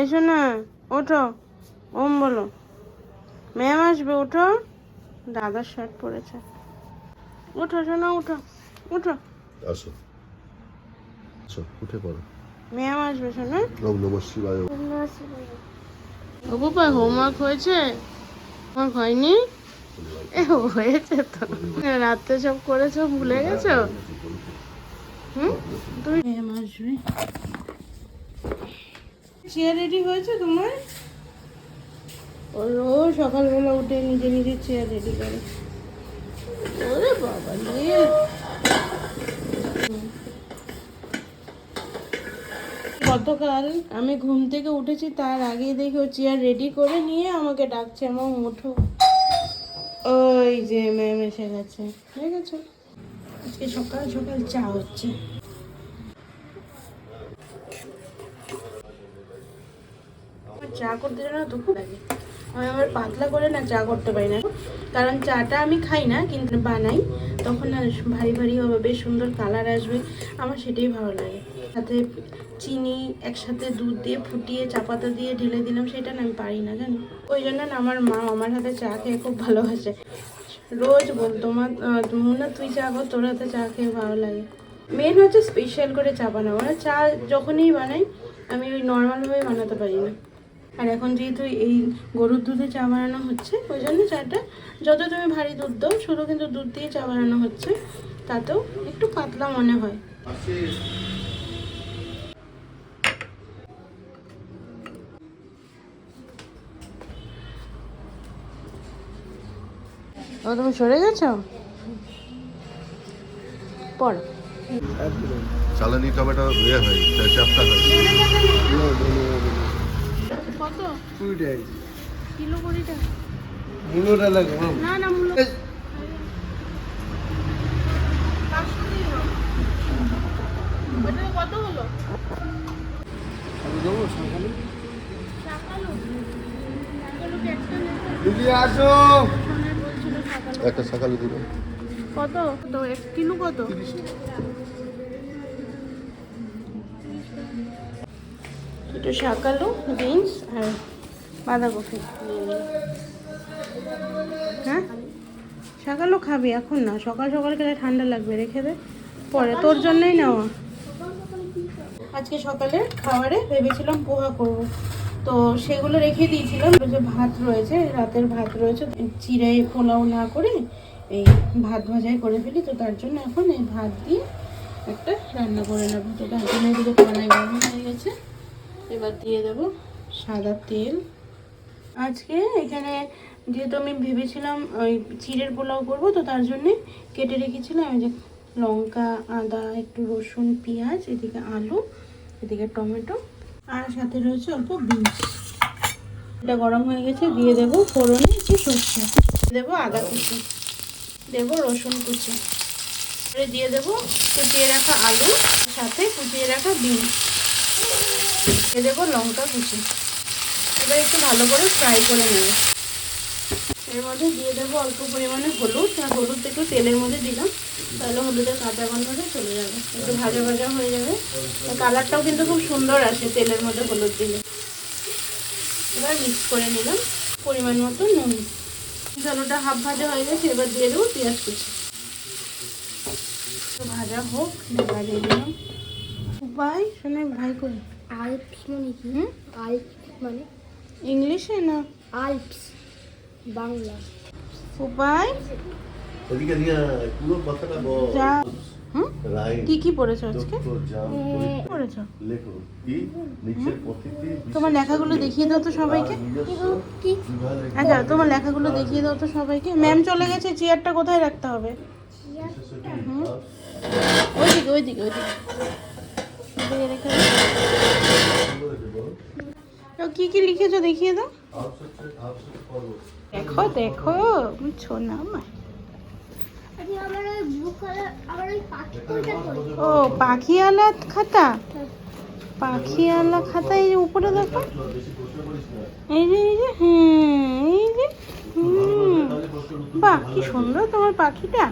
এসো না ওঠো। ওম বলো। ম্যাম আসবে ওঠো। দাদার শার্ট পরেছে। ওঠো শোনো উঠো উঠো আসো। আসো উঠে পড়ো। ম্যাম আসবে শোনো। ওম নমঃ শিবায়। ও বাবা হোমওয়ার্ক হয়েছে? হোমওয়ার্ক হয়নি? এ হয়েছে তো। রাত্রে সব করেছ ভুলে গেছো? হুম? তুমি ম্যাম আসবে। চেয়ার রেডি হয়েছে তোমার? ও রোজ সকালবেলা উঠে নিজে নিজে চেয়ার রেডি করে। ওরে বাবা রে। গতকাল আমি ঘুম থেকে উঠেছি তার আগেই দেখি ও চেয়ার রেডি করে নিয়ে আমাকে ডাকছে আমার উঠো ওই যে ম্যাম এসে গেছে। ঠিক আছে। আজকে সকাল সকাল চা হচ্ছে। চা করতে যেন দুঃখ লাগে। আমি আমার পাতলা করে না চা করতে পারি না। কারণ চাটা আমি খাই না, কিন্তু বানাই। তখন না ভারী ভারী হবে, বেশ সুন্দর কালার আসবে। আমার সেটাই ভালো লাগে। সাথে চিনি একসাথে দুধ দিয়ে ফুটিয়ে চা পাতা দিয়ে ঢেলে দিলাম, সেটা না আমি পারি না, জানি? ওই জন্য না আমার মা আমার হাতে চা খেয়ে খুব ভালোবাসে। রোজ বলতো মা মুন্না, তুই চা কর, তোর হাতে চা খেয়ে ভালো লাগে। মেন হচ্ছে স্পেশাল করে চা বানাবো। মানে চা যখনই বানাই, আমি ওই নর্মালভাবে বানাতে পারি না। আর এখন যেহেতু এই গরুর দুধে চা বানানো হচ্ছে ওই জন্য চাটা যত তুমি ভারী দুধ দাও শুধু কিন্তু দুধ দিয়ে চা বানানো হচ্ছে তাতেও একটু পাতলা মনে হয়। ও তুমি সরে গেছো? পড়। চালানি টমেটো ইয়ে হয় চাপটা হয়। কত? কিলো কুড়িটা? মুলোটা লাগে মাম। না না মূল্য পাঁচশো দিও। ওটা কত হলো? দেবো সকালে টাকালো টাকালো কি একটা নেবে দিদি আসো। সোনার বলছিল টাকালো একটা সকালে দিল কত? তো এক কিলো কত? দুটো শাকালু বিনস আর বাঁধাকপি। হ্যাঁ? শাকালু খাবি এখন না, সকাল সকাল খেলে ঠান্ডা লাগবে, রেখে দে। পরে তোর জন্যই নেওয়া। আজকে সকালে খাবারে ভেবেছিলাম পোহা করব। তো সেগুলো রেখে দিয়েছিলাম যে ভাত রয়েছে, রাতের ভাত রয়েছে চিড়ে পোলাও না করে এই ভাত ভাজাই করে ফেলি, তো তার জন্য এখন এই ভাত দিয়ে একটা রান্না করে নেব। তো তার জন্য এদিকে গরম হয়ে গেছে। এবার দিয়ে দেব সাদা তেল। আজকে এখানে যেহেতু আমি ভেবেছিলাম, ওই চিড়ের পোলাও করব, তো তার জন্যে কেটে রেখেছিলাম যে লঙ্কা, আদা, একটু রসুন, পেঁয়াজ, এদিকে আলু, এদিকে টমেটো, আর সাথে রয়েছে অল্প বিনস এটা গরম হয়ে গেছে, দিয়ে দেবো ফোড়নে একটু সর্ষে। দেবো আদা কুচি, দেবো রসুন কুচি। দিয়ে দেবো কুচিয়ে রাখা আলু, সাথে কুচিয়ে রাখা বিনস দিয়ে দেবো লঙ্কা কুচি। এবার একটু ভালো করে ফ্রাই করে নেব। এর মধ্যে দিয়ে দেবো অল্প পরিমাণে হলুদ। আর হলুদ একটু তেলের মধ্যে দিলাম, তাহলে হলুদের কাঁচা গন্ধটা চলে যাবে। একটু ভাজা ভাজা হয়ে যাবে। কালারটাও কিন্তু খুব সুন্দর আসে তেলের মধ্যে হলুদ দিলে। এবার মিক্স করে নিলাম পরিমাণ মতো নুন। আলুটা হাফ ভাজা হয়ে গেছে, এবার দিয়ে দেবো পেঁয়াজ কুচি। ভাজা হোক ভাজিয়ে দিলাম। ভাই শোনে ভাই কই? আলপস মানে কি? হুম? আলপস মানে? ইংলিশে না? আলপস বাংলা। উপায় ওদিকে দিয়ে পুরো কথাটা বল। যা। হুম? রাইট। কি কি পড়েছো আজকে? পড়েছো? লেখো। কি? নিচের প্রতিটি তোমার লেখাগুলো দেখিয়ে দাও তো সবাইকে। কি? আচ্ছা তোমার লেখাগুলো দেখিয়ে দাও তো সবাইকে। ম্যাম চলে গেছে চেয়ারটা কোথায় রাখতে হবে? হুম? ওইদিকে ওইদিকে ওইদিকে। ওইদিকে রেখে। কি কি লিখেছো দেখিয়ে দাও। দেখো দেখো ছোনা আমার। ও পাখিওয়ালা খাতা? পাখিওয়ালা খাতা এই যে উপরে দেখো। এই যে এই যে হ্যাঁ এই যে হুম। বাহ কি সুন্দর তোমার পাখিটা।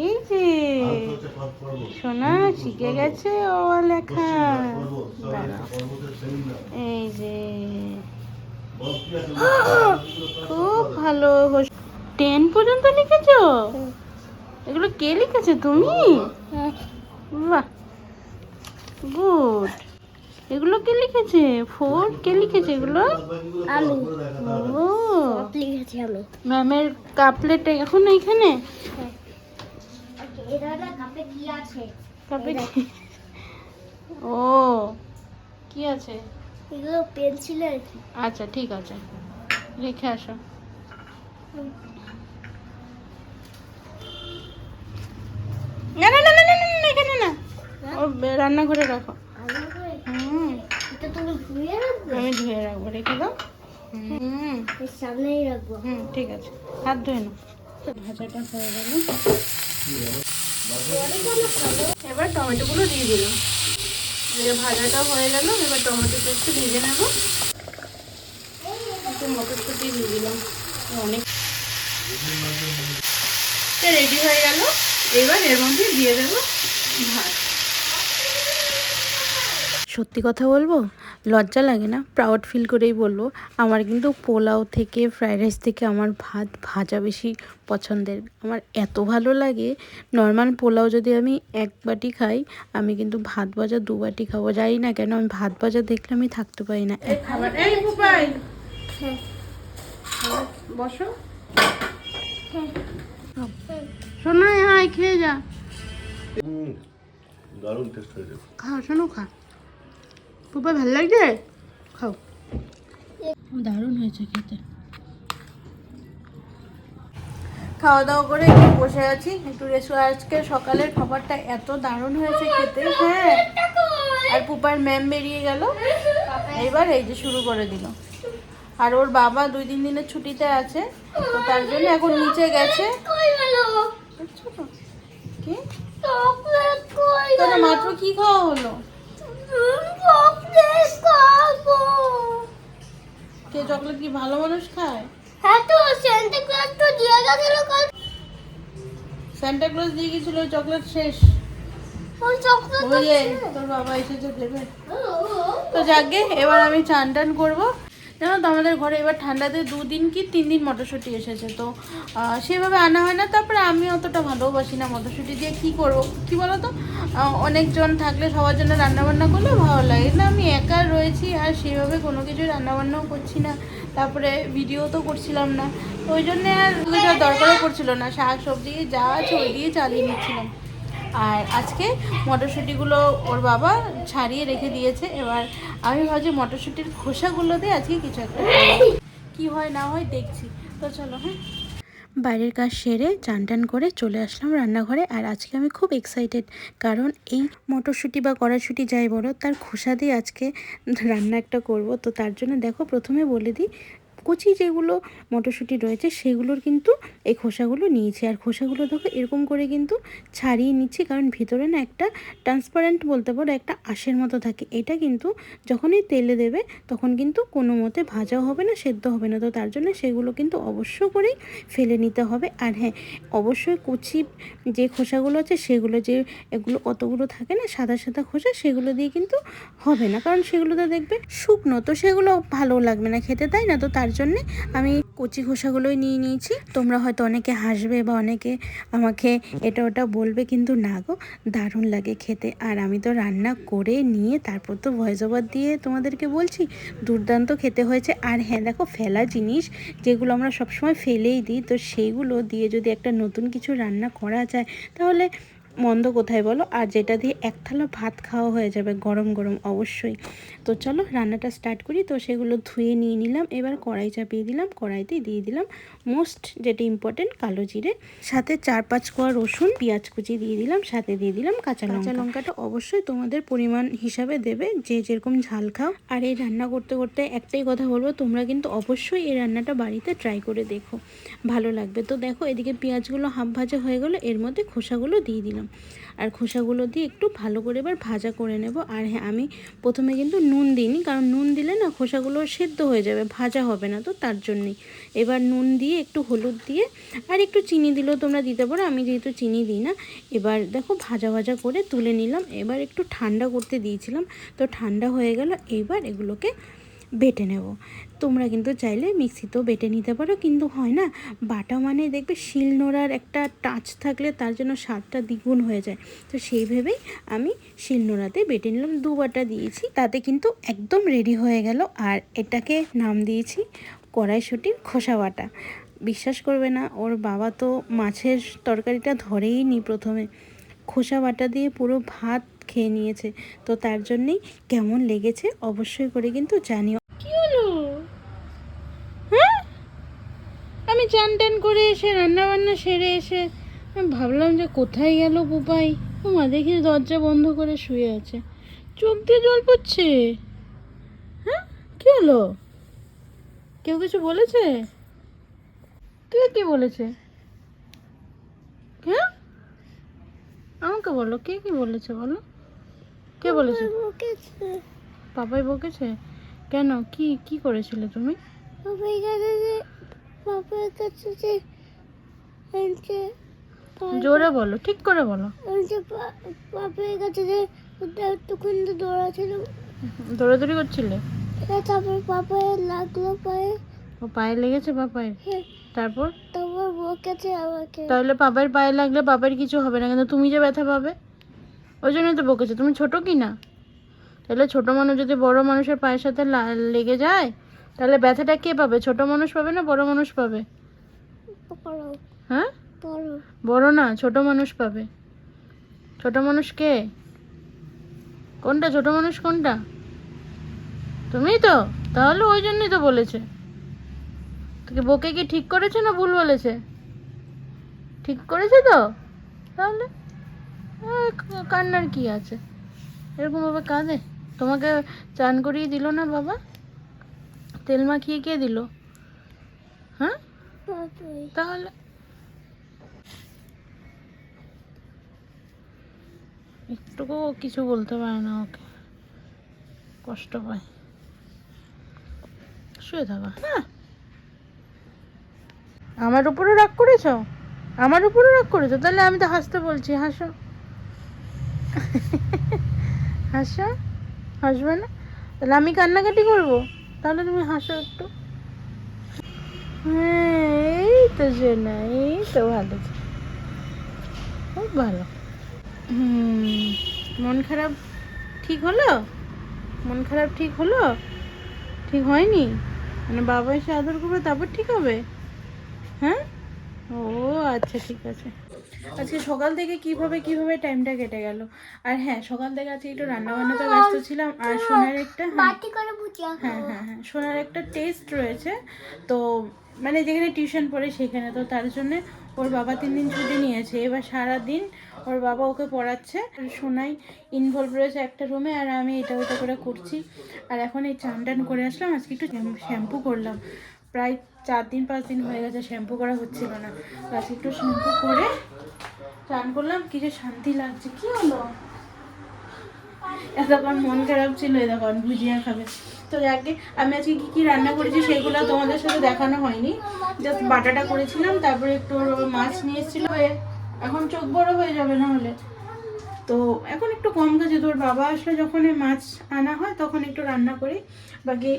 এই যে সোনা শিখে গেছে ও লেখা। এই যে খুব ভালো টেন পর্যন্ত লিখেছো? এগুলো কে লিখেছে তুমি? বাহ। গুড। এগুলো কে লিখেছে? ফোর কে লিখেছে এগুলো? আমি। ও। লিখেছি আমি। ম্যামের কাপলেট এখন এখানে? কাপে কি আছে। কাপে ও কি আছে? এগুলো পেন্সিল আচ্ছা ঠিক আছে। রেখে আসো। না না না না না না, না, এখানে না। ও রান্নাঘরে রাখো আলাদা করে হুম এটা তুমি ধুয়ে রাখবে আমি ধুয়ে রাখব রেখে দাও। হুম এর সামনেই রাখব। হুম ঠিক আছে। হাত ধুয়ে নাও। ভাজাটা হয়ে গেল। এবার টমেটোগুলো দিয়ে দিলাম। ভাজাটা হয়ে গেল এবার টমেটোটা একটু ভেজে নেব। একটু মটরশুঁটি দিয়ে দিলাম। অনেক রেডি হয়ে গেল। এবার এর মধ্যে দিয়ে দেবো ভাত। সত্যি কথা বলব? লজ্জা লাগে না? প্রাউড ফিল করেই বলব। আমার কিন্তু পোলাও থেকে ফ্রাইড রাইস থেকে আমার ভাত ভাজা বেশি পছন্দের। আমার এত ভালো লাগে। নর্মাল পোলাও যদি আমি এক বাটি খাই আমি কিন্তু ভাত ভাজা দু বাটি খাব। জানি না কেন আমি ভাত ভাজা দেখলে আমি থাকতে পারি না। খাবার এই পুপাই হ্যাঁ। বসো। হ্যাঁ। খেয়ে যা। দারুণ টেস্ট হয়েছে। খাও শোনো খা। পুপা ভালো লাগছে? খাও। দারুণ হয়েছে খেতে। খাওয়া দাওয়া করে একটু বসে আছি। একটু রেস্ট আজকে সকালের খাবারটা এত দারুণ হয়েছে খেতে হ্যাঁ। আর পুপার ম্যাম বেরিয়ে গেল। এবার এই যে শুরু করে দিল। আর ওর বাবা দুই তিন দিনের ছুটিতে আছে তো তার জন্য এখন নিচে গেছে? কি? মাত্র কি খাওয়া হলো? কে চকলেট কি ভালো মানুষ খায়? হ্যাঁ তো সেন্টা ক্লজ তো দিয়ে গেছিল কাল স্যান্টা ক্লজ দিয়ে গেছিল চকলেট শেষ? ওই চকলেট তোর বাবা এসেছে দেবে তো যাকে এবার আমি চান টান করব। জানো তো, আমাদের ঘরে এবার ঠান্ডাতে দুদিন কি তিন দিন মটরশুঁটি এসেছে, তো সেভাবে আনা হয় না। তারপরে আমি অতটা ভালোবাসি না মটরশুঁটি দিয়ে। কি করব? কি বলো তো অনেকজন থাকলে সবার জন্য রান্নাবান্না করলে ভালো লাগে। না আমি একা রয়েছি আর সেভাবে কোনো কিছু রান্নাবান্নাও করছি না। তারপরে ভিডিও তো করছিলাম না। ওই জন্যে আর দরকারও পড়ছিল না। শাক সবজি যা আছে ওই দিয়ে চালিয়ে নিচ্ছিলাম। আর আজকে মটরশুঁটিগুলো ওর বাবা ছাড়িয়ে রেখে দিয়েছে। এবার আমি ভাবছি মটরশুঁটির খোসাগুলো দিয়ে আজকে কিছু একটা কী হয় না হয় দেখছি। তো চলো হ্যাঁ। বাইরের কাজ সেরে চান টান করে চলে আসলাম রান্নাঘরে। আর আজকে আমি খুব এক্সাইটেড কারণ এই মটরশুঁটি বা কড়াশুঁটি যাই বলো, তার খোসা দিয়ে আজকে রান্না একটা করব। তো তার জন্য দেখো প্রথমে বলে দিই কচি যেগুলো মটরশুঁটি রয়েছে, সেগুলোর কিন্তু এই খোসাগুলো নিয়েছি। আর খোসাগুলো দেখো এরকম করে কিন্তু ছাড়িয়ে নিচ্ছি, কারণ ভিতরে না একটা ট্রান্সপারেন্ট বলতে পারো একটা আঁশের মতো থাকে। এটা কিন্তু যখনই তেলে দেবে তখন কিন্তু কোনো মতে ভাজাও হবে না, সেদ্ধ হবে না। তো তার জন্য সেগুলো কিন্তু অবশ্য করেই ফেলে নিতে হবে। আর হ্যাঁ অবশ্যই কচি যে খোসাগুলো আছে সেগুলো যে এগুলো অতগুলো থাকে না, সাদা সাদা খোসা, সেগুলো দিয়ে কিন্তু হবে না। কারণ সেগুলোতে দেখবে শুকনো, তো সেগুলো ভালো লাগবে না খেতে, তাই না? তো তার জন্যে আমি কচি খোসাগুলোই নিয়ে নিয়েছি। তোমরা হয়তো অনেকে হাসবে বা অনেকে আমাকে এটা ওটা বলবে, কিন্তু না গো, দারুণ লাগে খেতে। আর আমি তো রান্না করে নিয়ে তারপর তো ভয়েস ওভার দিয়ে তোমাদেরকে বলছি, দুর্দান্ত খেতে হয়েছে। আর হ্যাঁ দেখো ফেলা জিনিস যেগুলো আমরা সবসময় ফেলেই দিই, তো সেইগুলো দিয়ে যদি একটা নতুন কিছু রান্না করা যায়, তাহলে মন্দ কোথায় বলো? আর যেটা দিয়ে এক থালা ভাত খাওয়া হয়ে যাবে গরম গরম অবশ্যই। তো চলো রান্নাটা স্টার্ট করি। তো সেগুলো ধুয়ে নিয়ে নিলাম। এবার কড়াই চাপিয়ে দিলাম। কড়াইতে দিয়ে দিলাম মোস্ট যেটা ইম্পর্টেন্ট কালো জিরে। সাথে চার পাঁচ কোয়া রসুন পেঁয়াজ কুচি দিয়ে দিলাম। সাথে দিয়ে দিলাম কাঁচা লঙ্কা। লঙ্কাটা অবশ্যই তোমাদের পরিমাণ হিসাবে দেবে। যে যেরকম ঝাল খাও। আর এই রান্না করতে করতে একটাই কথা বলব তোমরা কিন্তু অবশ্যই এই রান্নাটা বাড়িতে ট্রাই করে দেখো। ভালো লাগবে। তো দেখো এদিকে পেঁয়াজগুলো হাফ ভাজা হয়ে গেলো। এর মধ্যে খোসাগুলো দিয়ে দিলাম। দিলাম। আর খোসাগুলো দিয়ে একটু ভালো করে এবার ভাজা করে নেব। আর হ্যাঁ আমি প্রথমে কিন্তু নুন দিইনি, কারণ নুন দিলে না খোসাগুলো সেদ্ধ হয়ে যাবে, ভাজা হবে না তো তার জন্যই। এবার নুন দিয়ে একটু হলুদ দিয়ে, আর একটু চিনি দিলেও তোমরা দিতে পারো, আমি যেহেতু চিনি দিই না। এবার দেখো ভাজা ভাজা করে তুলে নিলাম। এবার একটু ঠান্ডা করতে দিয়েছিলাম, তো ঠান্ডা হয়ে গেল। এবার এগুলোকে বেটে নেব। তোমরা কিন্তু চাইলে মিক্সিতেও বেটে নিতে পারো, কিন্তু হয় না। বাটা মানে দেখবে শিল নোড়ার একটা টাচ থাকলে তার জন্য স্বাদটা দ্বিগুণ হয়ে যায়। তো সেই ভেবেই আমি শিল নোড়াতে বেটে নিলাম, দু বাটা দিয়েছি। তাতে কিন্তু একদম রেডি হয়ে গেল। আর এটাকে নাম দিয়েছি কড়াইশুটির খোসা বাটা। বিশ্বাস করবে না, ওর বাবা তো মাছের তরকারিটা ধরেই নি প্রথমে। খোসা বাটা দিয়ে পুরো ভাত খেয়ে নিয়েছে। তো তার জন্যেই কেমন লেগেছে অবশ্যই করে কিন্তু জানিও কি হলো হ্যাঁ চান টান করে এসে রান্না বান্না সেরে এসে আমি ভাবলাম যে কোথায় গেল বুপাই? ও মা দেখি দরজা বন্ধ করে শুয়ে আছে। চোখ দিয়ে জল পড়ছে। হ্যাঁ? কি হলো? কেউ কিছু বলেছে? কে কি বলেছে? হ্যাঁ? আমাকে বলো কে কি বলেছে বলো? কে বলেছে? পাপাই বকেছে? কেন? কি কি করেছিলে তুমি? বাবার কাছে যে জোরে বলো ঠিক করে বলো। ওই যে বা- বাবার কাছে যে ওটা একটুক্ষণ তো দৌড়াচ্ছিল দৌড়াদৌড়ি করছিলে? এটা তারপর বাবার লাগল পায়ে। ও পায়ে লেগেছে পাপায়ের হ্যাঁ, তারপর? তারপর বকেছে আমাকে। তাহলে পাপার পায়ে লাগলে পাপার কিছু হবে না কিন্তু তুমি যে ব্যথা পাবে ওই জন্য তো বকেছে। তুমি ছোট কি না তাহলে ছোট মানুষ যদি বড় মানুষের পায়ের সাথে লেগে যায় তাহলে ব্যথাটা কে পাবে? ছোট মানুষ পাবে না বড় মানুষ পাবে? হ্যাঁ? বড়। না ছোট মানুষ পাবে। ছোট মানুষ কে? কোনটা? ছোট মানুষ কোনটা? তুমিই তো? তাহলে ওই জন্যই তো বলেছে। তোকে বকে কি ঠিক করেছে না ভুল বলেছে? ঠিক করেছে তো? তাহলে? কান্নার কি আছে? এরকম ভাবে কাঁদে? তোমাকে চান করিয়ে দিল না বাবা? তেল মাখিয়ে কে দিল? হ্যাঁ? তাহলে একটুকু কিছু বলতে পারে না ওকে। কষ্ট পায়। শুয়ে থাকা। হ্যাঁ। আমার উপরে রাগ করেছ? আমার উপরে রাগ করেছ? তাহলে আমি তো হাসতে বলছি। হাসো। হাসো। হাসবে না? তাহলে আমি কান্নাকাটি করব? তাহলে তুমি হাসো একটু। এই তো শোনা এই তো ভালো। খুব ভালো। হুম, মন খারাপ ঠিক হলো? মন খারাপ ঠিক হলো? ঠিক হয়নি? মানে বাবা এসে আদর করবে, তারপর ঠিক হবে? হ্যাঁ? ও আচ্ছা ঠিক আছে। আজকে সকাল থেকে কীভাবে কীভাবে টাইমটা কেটে গেল? আর হ্যাঁ সকাল থেকে আজকে একটু রান্না বান্নাতে ব্যস্ত ছিলাম আর সোনার একটা হ্যাঁ। হ্যাঁ হ্যাঁ হ্যাঁ সোনার একটা টেস্ট রয়েছে। তো মানে যেখানে টিউশন পড়ে সেখানে। তো তার জন্য ওর বাবা তিন দিন ছুটি নিয়েছে। এবার সারা দিন ওর বাবা ওকে পড়াচ্ছে। আর সোনাই ইনভলভ রয়েছে একটা রুমে আর আমি এটা ওটা করে করছি। আর এখন এই চান টান করে আসলাম। আজকে একটু শ্যাম্পু করলাম। প্রায় চার দিন, পাঁচ দিন হয়ে গেছে, শ্যাম্পু করা হচ্ছিল না। আজকে একটু শ্যাম্পু করে চান করলাম, কি যে শান্তি লাগছে, কি হলো? এতক্ষণ মন খারাপ ছিল এতক্ষণ ভুজিয়া খাবে। তো যাকে আমি আজকে কি কি রান্না করেছি সেগুলো তোমাদের সাথে দেখানো হয়নি। জাস্ট বাটাটা করেছিলাম, তারপরে একটু মাছ নিয়ে এসেছিল এখন চোখ বড় হয়ে যাবে না হলে তো এখন একটু কম কাজে তোর বাবা আসলে যখন মাছ আনা হয়, তখন একটু রান্না করি। বাকি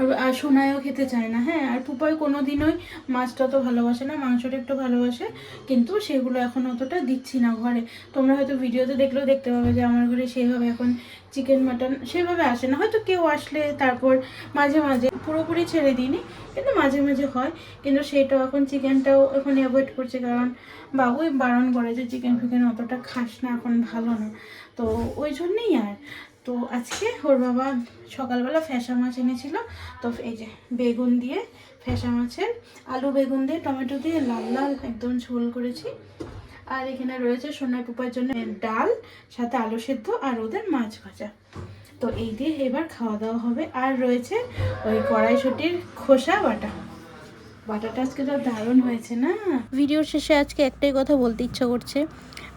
আর- সোনাইও খেতে চায় না হ্যাঁ? আর পুপাই কোনো দিনই মাছটা তো ভালোবাসে না, মাংসটা একটু ভালোবাসে, কিন্তু সেগুলো এখন অতটা দিচ্ছি না ঘরে। তোমরা হয়তো ভিডিওতে দেখলেও দেখতে পাবে যে আমার ঘরে সেভাবে এখন চিকেন মাটন সেভাবে আসে না। হয়তো কেউ আসলে তারপর মাঝে মাঝে পুরোপুরি ছেড়ে দিইনি, কিন্তু মাঝে মাঝে হয়। কিন্তু সেটাও এখন চিকেনটাও এখন অ্যাভয়েড করছে, কারণ বাবুই বারণ করে যে চিকেন ফিকেন অতটা খাস না, এখন ভালো না। তো ওই জন্যেই আর। তো আজকে ওর বাবা সকালবেলা ফ্যাসা মাছ এনেছিল। তো এই যে বেগুন দিয়ে ফ্যাসা মাছের আলু বেগুন দিয়ে, টমেটো দিয়ে লাল লাল একদম ঝোল করেছি। আর এখানে রয়েছে সোনাই পুপার জন্য ডাল, সাথে আলু সেদ্ধ আর ওদের মাছ ভাজা। তো এই দিয়ে এবার খাওয়া দাওয়া হবে। আর রয়েছে ওই কড়াইশুটির খোসা বাটা। বাটাটা আজকে তো দারুণ হয়েছে না? ভিডিওর শেষে আজকে একটাই কথা বলতে ইচ্ছা করছে।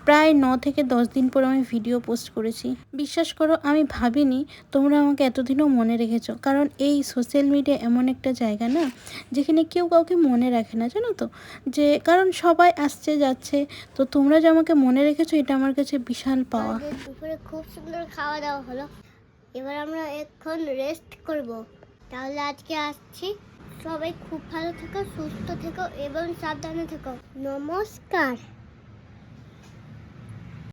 প্রায় ন থেকে দশ দিন পর আমি ভিডিও পোস্ট করেছি। বিশ্বাস করো, আমি ভাবিনি তোমরা আমাকে এতদিনও মনে রেখেছো। কারণ এই সোশ্যাল মিডিয়া এমন একটা জায়গা না, যেখানে কেউ কাউকে মনে রাখে না, জানো তো? যে, কারণ সবাই আসছে, যাচ্ছে। তো তোমরা যে আমাকে মনে রেখেছো, এটা আমার কাছে বিশাল পাওয়া। দুপুরে খুব সুন্দর খাওয়া দাওয়া হলো। এবার আমরা এখন রেস্ট করব। তাহলে আজকে আসছি। সবাই খুব ভালো থেকো, সুস্থ থেকো এবং সাবধানে থেকো। নমস্কার।